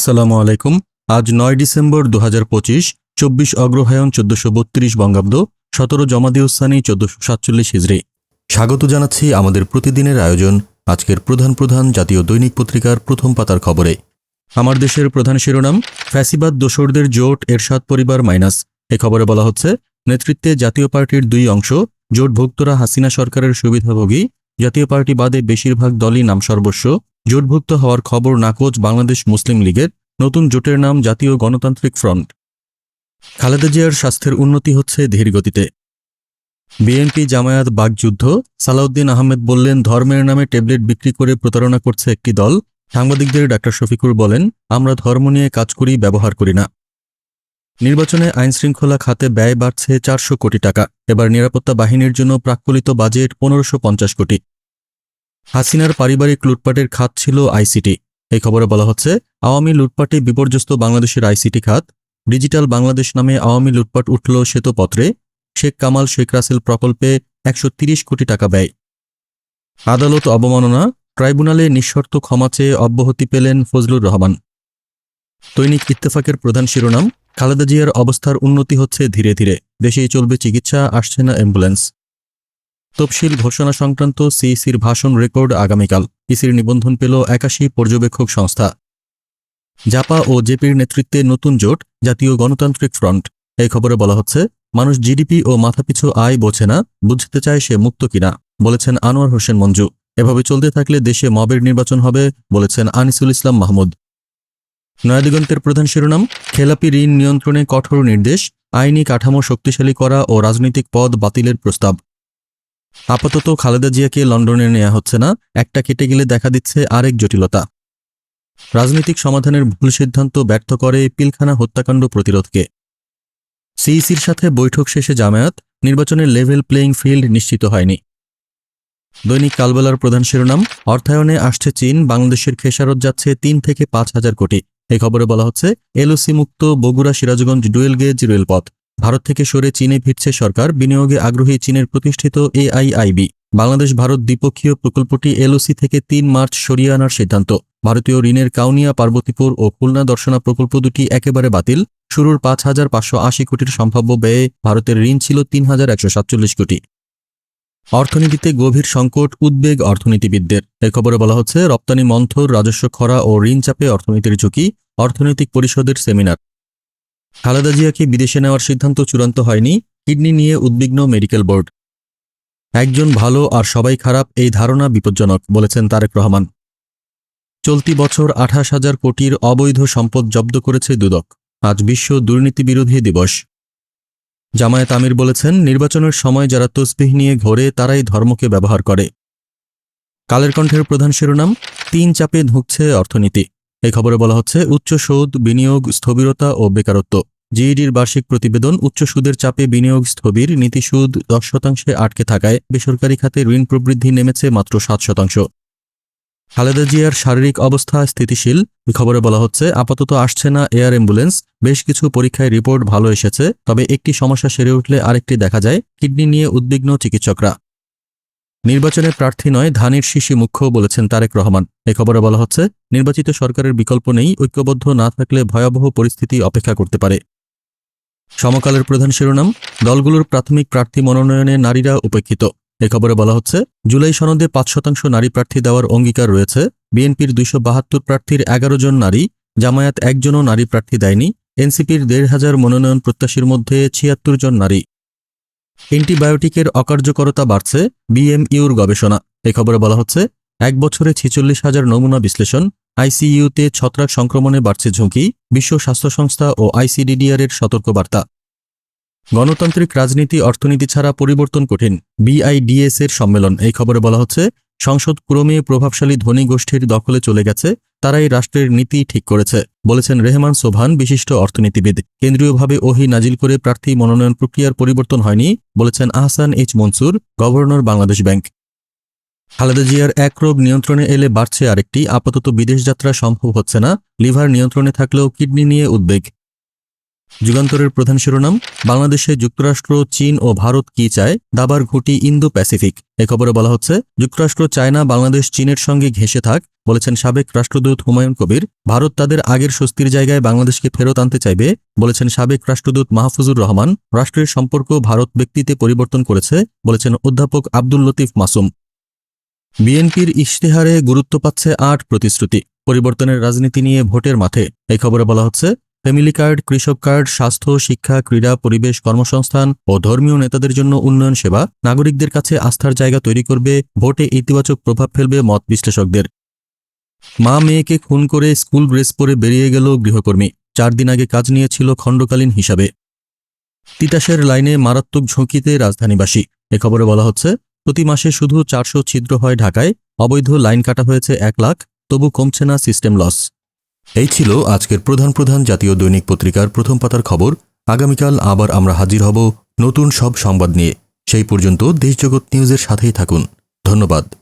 আসসালামু আলাইকুম। আজ নয় ডিসেম্বর দু হাজার পঁচিশ, চব্বিশ অগ্রহায়ণ চোদ্দশো বত্রিশ বঙ্গাব্দ, সতেরো জমাদিউসানি চোদ্দশো সাতচল্লিশ হিজড়ি স্বাগত জানাচ্ছি আমাদের প্রতিদিনের আয়োজন, আজকের প্রধান প্রধান জাতীয় দৈনিক পত্রিকার প্রথম পাতার খবরে। আমার দেশের প্রধান শিরোনাম, ফ্যাসিবাদ দোসরদের জোট এরশাদ পরিবার মাইনাস। এ খবরে বলা হচ্ছে, নেতৃত্বে জাতীয় পার্টির দুই অংশ, জোটভুক্তরা হাসিনা সরকারের সুবিধাভোগী, জাতীয় পার্টি বাদে বেশিরভাগ দলই নাম সর্বস্ব জোটভুক্ত হওয়ার খবর নাকচ বাংলাদেশ মুসলিম লীগের নতুন জোটের নাম জাতীয় গণতান্ত্রিক ফ্রন্ট। খালেদা জিয়ার স্বাস্থ্যের উন্নতি হচ্ছে ধীর গতিতে বিএনপি জামায়াত বাগযুদ্ধ, সালাউদ্দিন আহমেদ বললেন, ধর্মের নামে ট্যাবলেট বিক্রি করে প্রতারণা করছে একটি দল। সাংবাদিকদের ডাক্তার শফিকুর বলেন, আমরা ধর্ম নিয়ে কাজ করি, ব্যবহার করি না। নির্বাচনে আইনশৃঙ্খলা খাতে ব্যয় বাড়ছে চারশো কোটি টাকা। এবার নিরাপত্তা বাহিনীর জন্য প্রাকলিত বাজেট পনেরোশো কোটি। হাসিনার পারিবারিক লুটপাটের খাত ছিল আইসিটি। এই খবরে বলা হচ্ছে, আওয়ামী লুটপাটে বিপর্যস্ত বাংলাদেশের আইসিটি খাত, ডিজিটাল বাংলাদেশ নামে আওয়ামী লুটপাট উঠল শ্বেতপত্রে, শেখ কামাল, শেখ রাসেল প্রকল্পে একশো কোটি টাকা ব্যয়। আদালত অবমাননা, ট্রাইব্যুনালে নিঃশর্ত ক্ষমা চেয়ে অব্যাহতি পেলেন ফজলুর রহমান। দৈনিক ইত্তেফাকের প্রধান শিরোনাম, খালেদা জিয়ার অবস্থার উন্নতি হচ্ছে ধীরে ধীরে, দেশেই চলবে চিকিৎসা, আসছে না অ্যাম্বুলেন্স। তফসিল ঘোষণা সংক্রান্ত সিইসির ভাষণ রেকর্ড আগামীকাল। ইসির নিবন্ধন পেল একাশি পর্যবেক্ষক সংস্থা। জাপা ও জেপির নেতৃত্বে নতুন জোট, জাতীয় গণতান্ত্রিক ফ্রন্ট। এই খবরে বলা হচ্ছে, মানুষ জিডিপি ও মাথাপিছু আয় বোঝে না, বুঝতে চায় সে মুক্ত কিনা, বলেছেন আনোয়ার হোসেন মঞ্জু। এভাবে চলতে থাকলে দেশে মবের নির্বাচন হবে, বলেছেন আনিসুল ইসলাম মাহমুদ। নয়াদিগন্তের প্রধান শিরোনাম, খেলাপি ঋণ নিয়ন্ত্রণে কঠোর নির্দেশ, আইনি কাঠামো শক্তিশালী করা ও রাজনৈতিক পদ বাতিলের প্রস্তাব। আপাতত খালেদা জিয়াকে লন্ডনে নেওয়া হচ্ছে না, একটা কেটে গেলে দেখা দিচ্ছে আরেক জটিলতা। রাজনৈতিক সমাধানের ভুল সিদ্ধান্ত ব্যর্থ করে পিলখানা হত্যাকাণ্ড প্রতিরোধকে। সিইসির সাথে বৈঠক শেষে জামায়াত, নির্বাচনের লেভেল প্লেয়িং ফিল্ড নিশ্চিত হয়নি। দৈনিক কালবেলার প্রধান শিরোনাম, অর্থায়নে আসছে চীন, বাংলাদেশের খেসারত যাচ্ছে তিন থেকে পাঁচ হাজার কোটি। এই খবরে বলা হচ্ছে, এলওসি মুক্ত বগুড়া সিরাজগঞ্জ ডুয়েল গেজ রেলপথ। ভারত থেকে সরে চীনে ফিরছে সরকার, বিনিয়োগে আগ্রহী চীনের প্রতিষ্ঠিত এআইআইবি। বাংলাদেশ ভারত দ্বিপক্ষীয় প্রকল্পটি এলওসি থেকে তিন মার্চ সরিয়ে আনার সিদ্ধান্ত। ভারতীয় ঋণের কাউনিয়া, পার্বতীপুর ও খুলনা দর্শনা প্রকল্প দুটি একেবারে বাতিল। শুরুর পাঁচ হাজার পাঁচশো আশি কোটির সম্ভাব্য ব্যয়ে ভারতের ঋণ ছিল তিন হাজার একশো সাতচল্লিশ কোটি। অর্থনীতিতে গভীর সংকট, উদ্বেগ অর্থনীতিবিদদের। এ খবরে বলা হচ্ছে, রপ্তানি মন্থর, রাজস্ব খরা ও ঋণ চাপে অর্থনীতির ঝুঁকি, অর্থনৈতিক পরিষদের সেমিনার। খালেদা জিয়াকে বিদেশে নেওয়ার সিদ্ধান্ত চূড়ান্ত হয়নি, কিডনি নিয়ে উদ্বিগ্ন মেডিকেল বোর্ড। একজন ভালো আর সবাই খারাপ, এই ধারণা বিপজ্জনক, বলেছেন তারেক রহমান। চলতি বছর আঠাশ হাজার কোটির অবৈধ সম্পদ জব্দ করেছে দুদক। আজ বিশ্ব দুর্নীতি বিরোধী দিবস। জামায়াত আমির বলেছেন, নির্বাচনের সময় যারা তসবিহ নিয়ে ঘোরে, তারাই ধর্মকে ব্যবহার করে। কালের কণ্ঠের প্রধান শিরোনাম, তিন চাপে ধুঁকছে অর্থনীতি। এই খবরে বলা হচ্ছে, উচ্চ সুদ, বিনিয়োগ, স্থবিরতা ও বেকারত্ব। জিইডির বার্ষিক প্রতিবেদন, উচ্চ সুদের চাপে বিনিয়োগ স্থবির, নীতি সুদ দশ শতাংশে আটকে থাকায় বেসরকারি খাতে ঋণ প্রবৃদ্ধি নেমেছে মাত্র সাত শতাংশ। খালেদা জিয়ার শারীরিক অবস্থা স্থিতিশীল খবরে বলা হচ্ছে, আপাতত আসছে না এয়ার অ্যাম্বুলেন্স, বেশ কিছু পরীক্ষায় রিপোর্ট ভালো এসেছে, তবে একটি সমস্যা সেরে উঠলে আরেকটি দেখা যায়, কিডনি নিয়ে উদ্বিগ্ন চিকিৎসকরা। নির্বাচনে প্রার্থী নয়, ধানের শিশি মুখ্য বলেছেন তারেক রহমান। এ খবরে বলা হচ্ছে, নির্বাচিত সরকারের বিকল্প নেই, ঐক্যবদ্ধ না থাকলে ভয়াবহ পরিস্থিতি অপেক্ষা করতে পারে। সমকালের প্রধান শিরোনাম, দলগুলোর প্রাথমিক প্রার্থী মনোনয়নে নারীরা উপেক্ষিত। এ খবরে বলা হচ্ছে, জুলাই সনদে পাঁচ শতাংশ নারী প্রার্থী দেওয়ার অঙ্গীকার রয়েছে, বিএনপির দুইশো বাহাত্তর প্রার্থীর এগারো জন নারী, জামায়াত একজনও নারী প্রার্থী দেয়নি, এনসিপির দেড় হাজার মনোনয়ন প্রত্যাশীর মধ্যে ছিয়াত্তর জন নারী। অ্যান্টিবায়োটিকের অকার্যকরতা বাড়ছে বিএমইউর গবেষণা। এ খবরে বলা হচ্ছে, এক বছরে ছেচল্লিশ হাজার নমুনা বিশ্লেষণ, আইসিইউতে ছত্রাক সংক্রমণে বাড়ছে ঝুঁকি, বিশ্ব স্বাস্থ্য সংস্থা ও আইসিডিডিআর এর সতর্কবার্তা। গণতান্ত্রিক রাজনীতি অর্থনীতি ছাড়া পরিবর্তন কঠিন বিআইডিএস এর সম্মেলন। এই খবরে বলা হচ্ছে সংসদ ক্রমে প্রভাবশালী ধনী গোষ্ঠীর দখলে চলে গেছে তারাই রাষ্ট্রের নীতি ঠিক করেছে, বলেছেন রেহমান সোভান বিশিষ্ট অর্থনীতিবিদ। কেন্দ্রীয়ভাবে ওহি নাজিল করে প্রার্থী মনোনয়ন প্রক্রিয়ার পরিবর্তন হয়নি, বলেছেন Ahsan H Mansur, governor Bangladesh bank. Khaleda জিয়ার এক রোগ নিয়ন্ত্রণে এলে বাড়ছে আরেকটি, আপাতত বিদেশ যাত্রা সম্ভব হচ্ছে না, লিভার নিয়ন্ত্রণে থাকলেও কিডনি নিয়ে উদ্বেগ। যুগান্তরের প্রধান শিরোনাম, বাংলাদেশে যুক্তরাষ্ট্র, চীন ও ভারত কি চায়? দাবার ঘুঁটি ইন্দো প্যাসিফিক এ খবরে বলা হচ্ছে, যুক্তরাষ্ট্র চায় না বাংলাদেশ, চীনের সঙ্গে ঘেঁষে থাক, বলেছেন সাবেক রাষ্ট্রদূত হুমায়ুন কবির। ভারত তাদের আগের স্বস্তির জায়গায় বাংলাদেশকে ফেরত আনতে চাইবে, বলেছেন সাবেক রাষ্ট্রদূত মাহফুজুর রহমান। রাষ্ট্রের সম্পর্ক ভারত ব্যক্তিতে পরিবর্তন করেছে, বলেছেন অধ্যাপক আব্দুল লতিফ মাসুম। বিএনপির ইশতেহারে গুরুত্ব পাচ্ছে আট প্রতিশ্রুতি, পরিবর্তনের রাজনীতি নিয়ে ভোটের মাঠে। এই খবরে বলা হচ্ছে ফ্যামিলি কার্ড, কৃষক কার্ড, স্বাস্থ্য, শিক্ষা, ক্রীড়া, পরিবেশ, কর্মসংস্থান ও ধর্মীয় নেতাদের জন্য উন্নয়ন সেবা নাগরিকদের কাছে আস্থার জায়গা তৈরি করবে, ভোটে ইতিবাচক প্রভাব ফেলবে মত বিশ্লেষকদের। মা মেয়েকে খুন করে স্কুল ড্রেস পরে বেরিয়ে গেল গৃহকর্মী। চার দিন আগে কাজ নিয়েছিল খণ্ডকালীন হিসাবে। তিতাসের লাইনে মারাত্মক ঝুঁকিতে রাজধানীবাসী। এ খবরে বলা হচ্ছে, প্রতি মাসে শুধু চারশো ছিদ্র হয় ঢাকায়, অবৈধ লাইন কাটা হয়েছে এক লাখ, তবু কমছে না সিস্টেম লস। এই ছিল আজকের প্রধান প্রধান জাতীয় দৈনিক পত্রিকার প্রথম পাতার খবর। আগামীকাল আবার আমরা হাজির হব নতুন সব সংবাদ নিয়ে। সেই পর্যন্ত দেশজগৎ নিউজের সাথেই থাকুন। ধন্যবাদ।